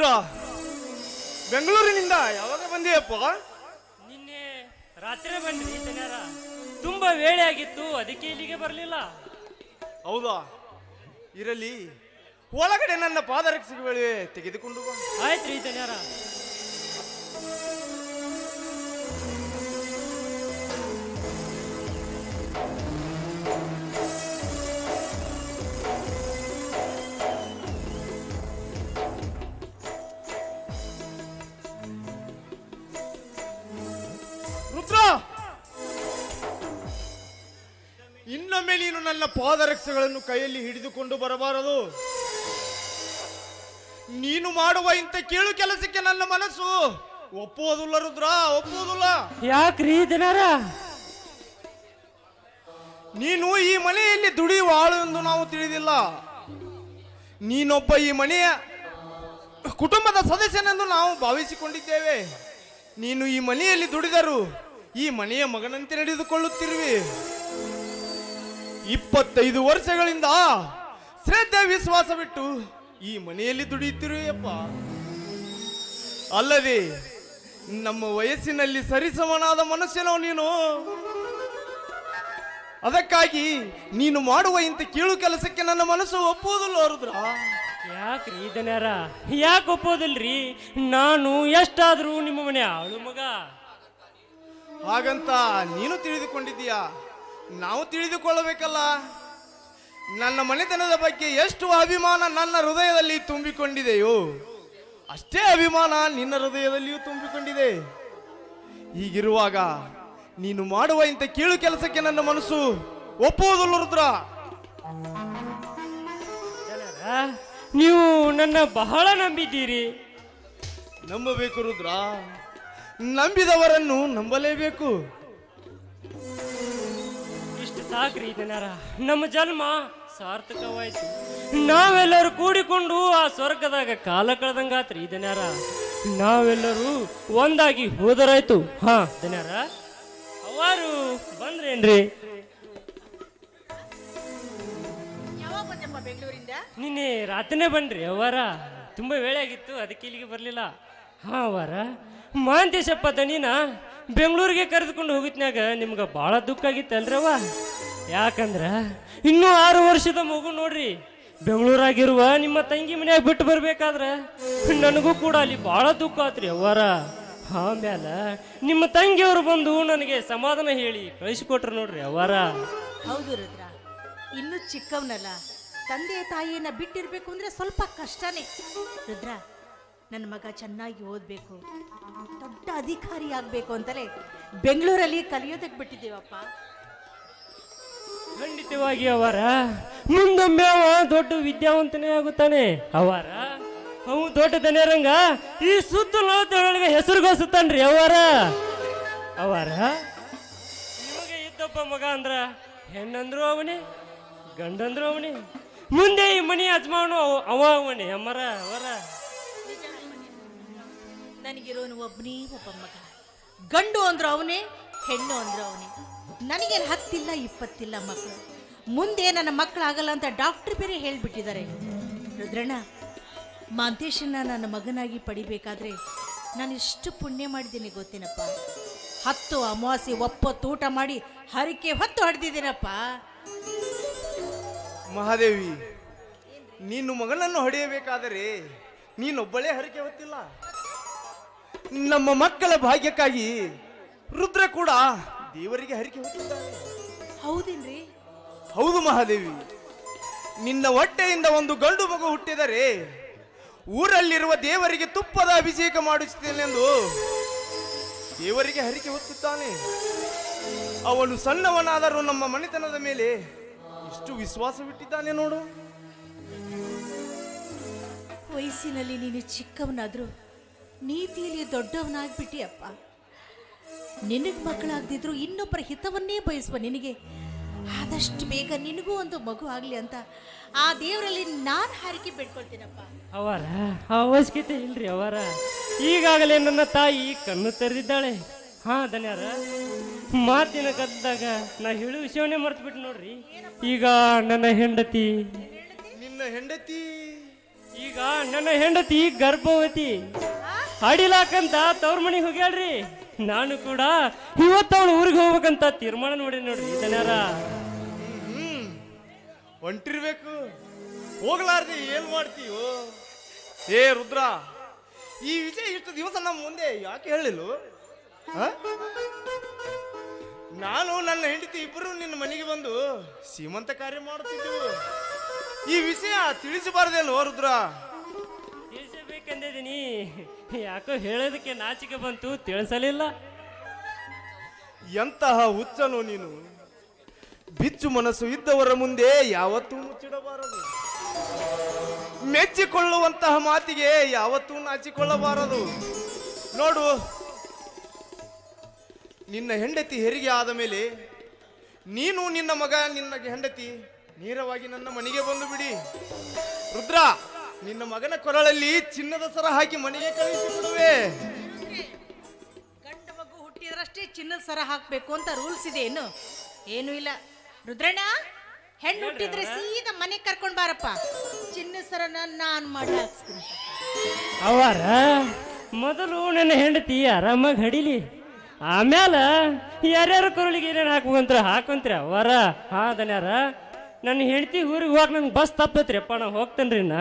ರುದ್ರ ಬೆಂಗಳೂರಿನಿಂದ ಯಾವಾಗ ಬಂದಿಯಪ್ಪ? ನಿನ್ನೆ ರಾತ್ರಿ ಬಂದ್ರಿ ಜನರ. ತುಂಬಾ ವೇಳೆ ಆಗಿತ್ತು ಅದಕ್ಕೆ ಇಲ್ಲಿಗೆ ಬರಲಿಲ್ಲ. ಹೌದಾ? ಇರಲಿ. ಒಳಗಡೆ ನನ್ನ ಪಾದರಕ್ಷೆಗಳು ತೆಗೆದುಕೊಂಡು ಆಯ್ತು ಆಯ್ತ್ರಿ ಜನರ. ಇನ್ನೊಮ್ಮೆ ನೀನು ನನ್ನ ಪಾದರಕ್ಷಗಳನ್ನು ಕೈಯಲ್ಲಿ ಹಿಡಿದುಕೊಂಡು ಬರಬಾರದು. ನೀನು ಮಾಡುವ ಇಂಥ ಕೇಳು ಕೆಲಸಕ್ಕೆ ನನ್ನ ಮನಸ್ಸು. ಒಪ್ಪುವುದಿಲ್ಲ ರುದ್ರ ಒಪ್ಪುವುದಿಲ್ಲ. ಯಾಕ್ರಿ ಜನರ ನೀನು ಈ ಮನೆಯಲ್ಲಿ ದುಡಿಯುವ ಆಳು ಎಂದು ನಾವು ತಿಳಿದಿಲ್ಲ. ನೀನೊಬ್ಬ ಈ ಮನೆಯ ಕುಟುಂಬದ ಸದಸ್ಯನೆಂದು ನಾವು ಭಾವಿಸಿಕೊಂಡಿದ್ದೇವೆ. ನೀನು ಈ ಮನೆಯಲ್ಲಿ ದುಡಿದರು ಈ ಮನೆಯ ಮಗನಂತೆ ನಡೆದುಕೊಳ್ಳುತ್ತಿರುವೆ. ಇಪ್ಪತ್ತೈದು ವರ್ಷಗಳಿಂದ ಶ್ರದ್ಧೆ ವಿಶ್ವಾಸ ಬಿಟ್ಟು ಈ ಮನೆಯಲ್ಲಿ ದುಡಿಯುತ್ತಿರುವೆಯಪ್ಪ. ಅಲ್ಲದೆ ನಮ್ಮ ವಯಸ್ಸಿನಲ್ಲಿ ಸರಿಸಮನಾದ ಮನುಷ್ಯನೋ ನೀನು? ಅದಕ್ಕಾಗಿ ನೀನು ಮಾಡುವ ಇಂಥ ಕೀಳು ಕೆಲಸಕ್ಕೆ ನನ್ನ ಮನಸ್ಸು ಒಪ್ಪುವುದಿಲ್ಲ ಅವರುದ್ರ ಯಾಕ್ರಿ ಜನರ ಯಾಕೆ ಒಪ್ಪೋದಿಲ್ರಿ ನಾನು ಎಷ್ಟಾದ್ರೂ ನಿಮ್ಮ ಮನೆ ಆಳು ಮಗ. ಹಾಗಂತ ನೀನು ತಿಳಿದುಕೊಂಡಿದ್ದೀಯಾ? ನಾವು ತಿಳಿದುಕೊಳ್ಳಬೇಕಲ್ಲ? ನನ್ನ ಮನೆತನದ ಬಗ್ಗೆ ಎಷ್ಟು ಅಭಿಮಾನ ನನ್ನ ಹೃದಯದಲ್ಲಿ ತುಂಬಿಕೊಂಡಿದೆಯೋ ಅಷ್ಟೇ ಅಭಿಮಾನ ನಿನ್ನ ಹೃದಯದಲ್ಲಿಯೂ ತುಂಬಿಕೊಂಡಿದೆ. ಹೀಗಿರುವಾಗ ನೀನು ಮಾಡುವ ಇಂಥ ಕೀಳು ಕೆಲಸಕ್ಕೆ ನನ್ನ ಮನಸ್ಸು ಒಪ್ಪುವುದಿಲ್ಲ ರುದ್ರ. ನೀವು ನನ್ನ ಬಹಳ ನಂಬಿದ್ದೀರಿ. ನಂಬಬೇಕು ರುದ್ರ. ನಂಬಿದವರನ್ನು ನಂಬಲೇಬೇಕು. ಸಾಕ್ರಿ ಜನರ. ನಮ್ಮ ಜನ್ಮ ಸಾರ್ಥಕವಾಯ್ತು. ನಾವೆಲ್ಲರೂ ಕೂಡಿಕೊಂಡು ಆ ಸ್ವರ್ಗದಾಗ ಕಾಲ ಕಳೆದಂಗಾತ್ರಿ ಜನರ. ನಾವೆಲ್ಲರೂ ಒಂದಾಗಿ ಹೋದರಾಯ್ತು. ಹಾ ಜನರ. ಅವರು ಬಂದ್ರೇನ್ರಿ? ನಿನ್ನೆ ರಾತ್ರಿನೇ ಬನ್ರಿ ಅವರ. ತುಂಬಾ ವೇಳೆ ಆಗಿತ್ತು ಅದಕ್ಕೆ ಇಲ್ಲಿಗೆ ಬರಲಿಲ್ಲ. ಹಾ ಅವರ. ಮಾಂತೇಶಪ್ಪ ದಣಿನ ಬೆಂಗಳೂರಿಗೆ ಕರೆದುಕೊಂಡು ಹೋಗಿದ್ನಾಗ ನಿಮ್ಗೆ ಭಾಳ ದುಃಖ ಆಗಿತ್ತಲ್ರವ ಯಾಕಂದ್ರೆ ಇನ್ನೂ ಆರು ವರ್ಷದ ಮಗು ನೋಡ್ರಿ, ಬೆಂಗಳೂರಾಗಿರುವ ನಿಮ್ಮ ತಂಗಿ ಮನೆಯಾಗ ಬಿಟ್ಟು ಬರ್ಬೇಕಾದ್ರ ನನಗೂ ಕೂಡ ಅಲ್ಲಿ ಭಾಳ ದುಃಖ ಆತ್ರಿ ಅವರ ಆಮ್ಯಾಲ ನಿಮ್ಮ ತಂಗಿಯವರು ಬಂದು ನನಗೆ ಸಮಾಧಾನ ಹೇಳಿ ಕಳಿಸಿಕೊಟ್ರು ನೋಡ್ರಿ ಅವರ ಹೌದು ರುದ್ರ, ಇನ್ನು ಚಿಕ್ಕವನಲ್ಲ, ತಂದೆ ತಾಯಿಯನ್ನ ಬಿಟ್ಟಿರ್ಬೇಕು ಅಂದ್ರೆ ಸ್ವಲ್ಪ ಕಷ್ಟನೇ. ರುದ್ರ ನನ್ನ ಮಗ ಚೆನ್ನಾಗಿ ಓದಬೇಕು, ದೊಡ್ಡ ಅಧಿಕಾರಿ ಆಗಬೇಕು ಅಂತಲೇ ಬೆಂಗಳೂರಲ್ಲಿ ಕಲಿಯೋದಕ್ಕೆ ಬಿಟ್ಟಿದ್ದೀವಪ್ಪ. ಖಂಡಿತವಾಗಿ ಅವರ. ಮುಂದೊಮ್ಮೆ ಅವ ದೊಡ್ಡ ವಿದ್ಯಾವಂತನೇ ಆಗುತ್ತಾನೆ. ಅವರ? ಅವು ದೊಡ್ಡ ದನೇರಂಗ ಈ ಸುತ್ತಲೊಳಗೆ ಹೆಸರುಗೋಸುತ್ತಾನ್ರಿ ಅವರ. ಅವರ? ನಿಮಗೆ ಇದ್ದೊಬ್ಬ ಮಗ ಅಂದ್ರ ಹೆಣ್ಣಂದ್ರು ಅವನೇ, ಗಂಡಂದ್ರು ಅವನೇ. ಮುಂದೆ ಈ ಮನಿ ಯಜಮಾನು ಅವ ಅವನೇ ಅಮ್ಮರ, ಅವರ? ನನಗಿರೋನು ಒಬ್ಬನೇ ಒಬ್ಬ ಮಗ. ಗಂಡು ಅಂದ್ರು ಅವನೇ, ಹೆಣ್ಣು ಅಂದ್ರು ಅವನೇ. ನನಗೇನು ಹತ್ತಿಲ್ಲ, ಇಪ್ಪತ್ತಿಲ್ಲ ಮಕ್ಕಳು ಮುಂದೆ ನನ್ನ ಮಕ್ಕಳಾಗಲ್ಲ ಅಂತ ಡಾಕ್ಟ್ರ್ ಬೇರೆ ಹೇಳಿಬಿಟ್ಟಿದ್ದಾರೆ. ರುದ್ರಣ್ಣ, ಮಾಂತೇಶನ್ನ ನನ್ನ ಮಗನಾಗಿ ಪಡಿಬೇಕಾದ್ರೆ ನಾನು ಎಷ್ಟು ಪುಣ್ಯ ಮಾಡಿದ್ದೀನಿ ಗೊತ್ತೇನಪ್ಪ. ಹತ್ತು ಅಮಾವಾಸ್ಯೆ ಒಪ್ಪತ್ತು ಊಟ ಮಾಡಿ ಹರಿಕೆ ಹೊತ್ತು ಹೊಡೆದಿದ್ದೀನಪ್ಪ. ಮಹಾದೇವಿ, ನೀನು ಮಗನನ್ನು ಹೊಡೆಯಬೇಕಾದರೆ ನೀನೊಬ್ಬಳೇ ಹರಿಕೆ ಹೊತ್ತಿಲ್ಲ. ನಮ್ಮ ಮಕ್ಕಳ ಭಾಗ್ಯಕ್ಕಾಗಿ ರುದ್ರ ಕೂಡ ದೇವರಿಗೆ ಹರಿಕೆ ಹೊತ್ತಿದ್ದಾನೆ ಹೌದೇನ್ರಿ? ಹೌದು ಮಹಾದೇವಿ. ನಿನ್ನ ಹೊಟ್ಟೆಯಿಂದ ಒಂದು ಗಂಡು ಮಗು ಹುಟ್ಟಿದರೆ ಊರಲ್ಲಿರುವ ದೇವರಿಗೆ ತುಪ್ಪದ ಅಭಿಷೇಕ ಮಾಡಿಸುತ್ತೇನೆಂದು ದೇವರಿಗೆ ಹರಿಕೆ ಹೊತ್ತುತ್ತಾನೆ ಅವನು ಸಣ್ಣವನಾದರೂ ನಮ್ಮ ಮನೆತನದ ಮೇಲೆ ಇಷ್ಟು ವಿಶ್ವಾಸವಿಟ್ಟಿದ್ದಾನೆ ನೋಡು. ವಯಸ್ಸಿನಲ್ಲಿ ನೀನು ಚಿಕ್ಕವನಾದ್ರೂ ನೀತಿಯಲ್ಲಿ ದೊಡ್ಡವನಾಗ್ಬಿಟ್ಟಿಯಪ್ಪ. ನಿನಗೆ ಮಕ್ಕಳಾಗ್ದಿದ್ರು ಇನ್ನೊಬ್ಬರ ಹಿತವನ್ನೇ ಬಯಸುವ ನಿನಗೆ. ಆದಷ್ಟು ಬೇಗ ನಿನಗೂ ಒಂದು ಮಗು ಆಗಲಿ ಅಂತ ಆ ದೇವರಲ್ಲಿ ನಾನು ಹಾರಿಕೆ ಬಿಟ್ಕೊಳ್ತೀನಪ್ಪ ಅವರ ಅವಶ್ಯಕತೆ ಇಲ್ರಿ ಅವರ. ಈಗಾಗಲೇ ನನ್ನ ತಾಯಿ ಕಣ್ಣು ತೆರೆದಿದ್ದಾಳೆ. ಹಾ ಧನ್ಯಾರ. ಮಾತಿನ ಕದ್ದಾಗ ನಾ ಹೇಳು ವಿಷಯವನ್ನೇ ಮರ್ತು ಬಿಟ್ಟು ನೋಡ್ರಿ. ಈಗ ನನ್ನ ಹೆಂಡತಿ. ನಿನ್ನ ಹೆಂಡತಿ? ಈಗ ನನ್ನ ಹೆಂಡತಿ ಗರ್ಭವತಿ. ಅಡಿಲಾಕಂತ ತವ್ರ ಮನೆಗೆ ಹೋಗ್ಯಾಳ್ರಿ. ನಾನು ಕೂಡ ಇವತ್ತು ಊರಿಗೆ ಹೋಗ್ಬೇಕಂತ ತೀರ್ಮಾನ ನೋಡಿ ನೋಡ್ರಿ ಇದನ್ಯಾರ ಹ್ಮ್, ಹೊಂಟಿರ್ಬೇಕು. ಹೋಗ್ಲಾರ್ದೆ ಏನ್ ಮಾಡ್ತೀವೋ ಏ, ರುದ್ರ, ಈ ವಿಷಯ ಇಷ್ಟು ದಿವಸ ನಮ್ಮ ಮುಂದೆ ಯಾಕೆ ಹೇಳಿಲ್ಲ? ನಾನು ನನ್ನ ಹೆಂಡತಿ ಇಬ್ಬರು ನಿನ್ನ ಮನೆಗೆ ಬಂದು ಸೀಮಂತ ಕಾರ್ಯ ಮಾಡುತ್ತಿದ್ದೆವು. ಈ ವಿಷಯ ತಿಳಿಸಬಾರ್ದೇನು, ರುದ್ರ? ತಿಳಿಸಬೇಕಂದಿದ್ದೀನಿ ಯಾಕೋ ಹೇಳೋದಕ್ಕೆ ನಾಚಿಕೆ ಬಂತು, ತಿಳಿಸಲಿಲ್ಲ. ಎಂತಹ ಹುಚ್ಚನು ನೀನು? ಬಿಚ್ಚು ಮನಸ್ಸು ಇದ್ದವರ ಮುಂದೆ ಯಾವತ್ತೂ ಮುಚ್ಚಿಡಬಾರದು. ಮೆಚ್ಚಿಕೊಳ್ಳುವಂತಹ ಮಾತಿಗೆ ಯಾವತ್ತೂ ನಾಚಿಕೊಳ್ಳಬಾರದು. ನೋಡು, ನಿನ್ನ ಹೆಂಡತಿ ಹೆರಿಗೆ ಆದ ಮೇಲೆ ನೀನು ನಿನ್ನ ಮಗ, ನಿನ್ನ ಹೆಂಡತಿ ನೇರವಾಗಿ ನನ್ನ ಮನೆಗೆ ಬಂದು ಬಿಡಿ. ರುದ್ರ! ನಿನ್ನ ಮಗನ ಕೊರಳಲ್ಲಿ ಚಿನ್ನದ ಸರ ಹಾಕಿ ಮನೆಗೆ ಕಳುಹಿಸಿಬಿಡುವೆ ಗಂಡ ಮಗು ಹುಟ್ಟಿದ್ರಷ್ಟೇ ಚಿನ್ನದ ಸರ ಹಾಕ್ಬೇಕು ಅಂತ ರೂಲ್ಸ್ ಇದೆ ಏನು ಏನು ಇಲ್ಲ. ರುದ್ರಣ್ಣ ಹೆಣ್ಣು ಹುಟ್ಟಿದ್ರೆ ಸೀದಾ ಮನೆಗೆ ಕರ್ಕೊಂಡ್ ಬಾರಪ್ಪ. ಚಿನ್ನದ ಸರನ ನಾನು ಮಾಡಿ ಹಾಕ್ಸ್ತೀನಿ. ಅವರ ಮೊದಲು ನನ್ನ ಹೆಂಡತಿ ಆರಾಮಾಗಿ ಹಡಿಲಿ. ಆಮ್ಯಾಲ ಯಾರ್ಯಾರ ಕೊರಳಿಗೆ ಏನೇನು ಹಾಕುವಂತ್ರ ಹಾಕೊಂತ್ರಿ ಅವರ ಹಾ ದನ್ಯಾರ ನನ್ನ ಹೆಂಡತಿ ಊರಿಗೆ ಹೋಗಕ್ ನಂಗೆ ಬಸ್ ತಪ್ಪತ್ರಿ ಅಪ್ಪ ನಾ ಹೋಗ್ತೇನ್ರಿ ನಾ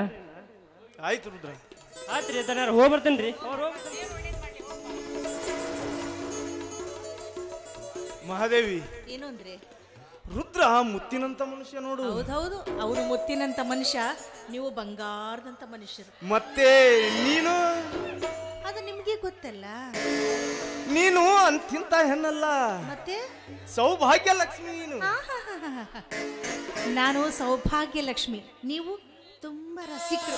ಆಯ್ತು ರುದ್ರ ಆತ್ರಿ ರೀ ಹೋಗಿ ರೀ. ಅವ್ರು ಹೋಗ್ತಾರೆ ಮಹಾದೇವಿ. ಏನು ಅಂದ್ರೆ? ರುದ್ರ ಮುತ್ತಿನಂತ ಮನುಷ್ಯ ನೋಡು. ಹೌದೌದು ಅವನು ಮುತ್ತಿನಂತ ಮನುಷ್ಯ ನೀವು ಬಂಗಾರದಂತ ಮನುಷ್ಯರು. ಮತ್ತೆ ನೀನು? ಅದು ನಿಮ್ಗೆ ಗೊತ್ತಲ್ಲ. ನೀನು ಅಂತಿಂತ ಹೆಣ್ಣಲ್ಲ. ಮತ್ತೆ? ಸೌಭಾಗ್ಯ ಲಕ್ಷ್ಮಿ ನೀನು. ನಾನು ಸೌಭಾಗ್ಯ ಲಕ್ಷ್ಮಿ ನೀವು ತುಂಬಾ ರಸಿಕರು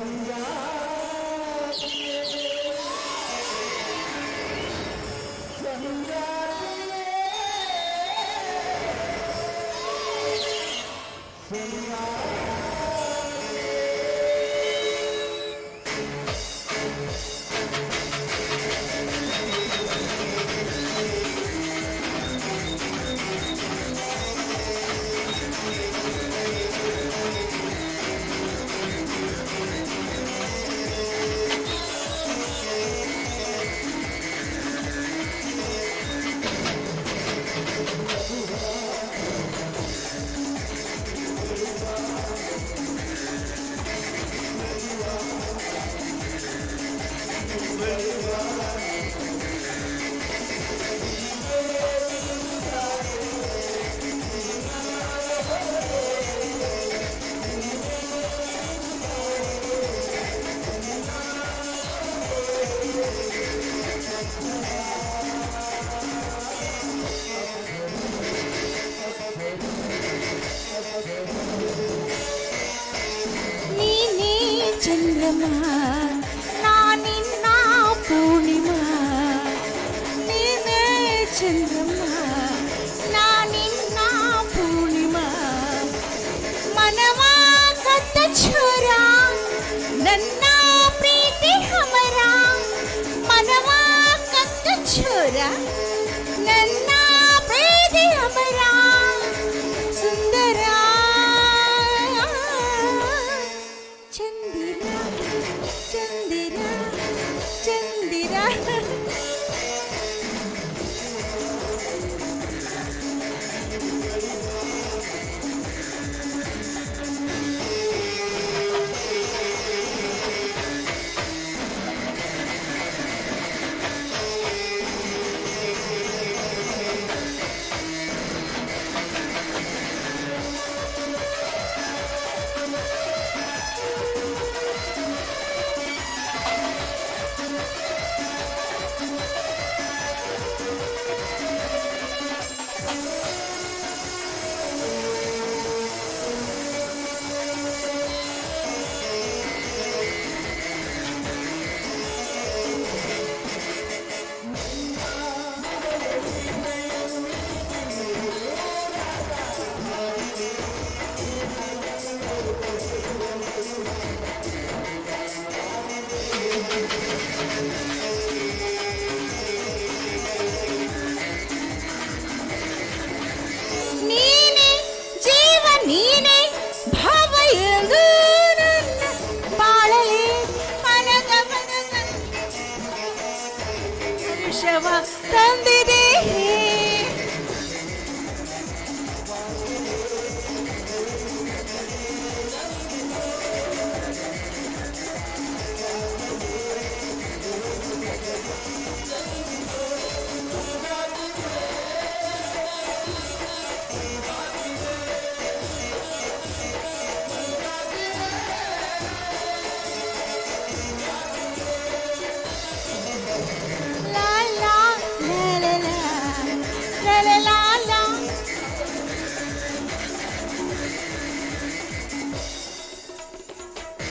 ನೀನೇ చంద్రమ్మ నా నిన్న పూర్ణిమ మనవా కథ చూరా నన్న ప్రీతి హమరా శవ తందిదే